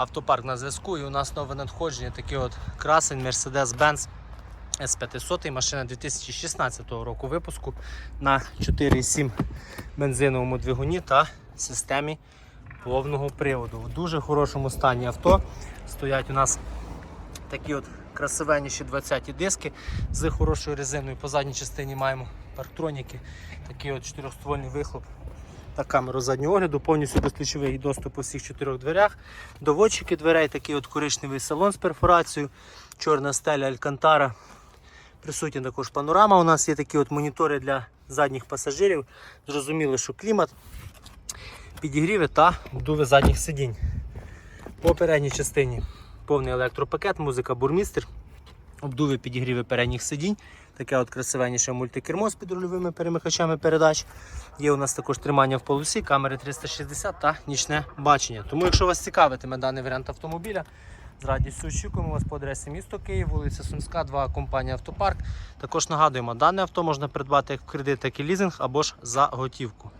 Автопарк на зв'язку і у нас нове надходження, такий от красень Mercedes-Benz S500, машина 2016 року випуску на 4,7 бензиновому двигуні та системі повного приводу. В дуже хорошому стані авто. Стоять у нас такі от красивенніші 20 диски з хорошою резиною. По задній частині маємо парктроніки, такий от чотирьохствольний вихлоп та камеру заднього огляду, повністю безключовий доступ у всіх чотирьох дверях. Доводчики дверей, такий от коричневий салон з перфорацією, чорна стеля Алькантара. Присутня також панорама. У нас є такі от монітори для задніх пасажирів. Зрозуміло, що клімат, підігріви та вдуви задніх сидінь. По передній частині повний електропакет, музика бурмістер, обдуви підігріви передніх сидінь. Таке от красивенніше мультикермо з підрульовими перемикачами передач. Є у нас також тримання в полосі, камери 360 та нічне бачення. Тому, якщо вас цікавитиме даний варіант автомобіля, з радістю очікуємо вас по адресі місто Київ, вулиця Сумська, 2, компанія Автопарк. Також нагадуємо, дане авто можна придбати як в кредит, так і лізинг або ж за готівку.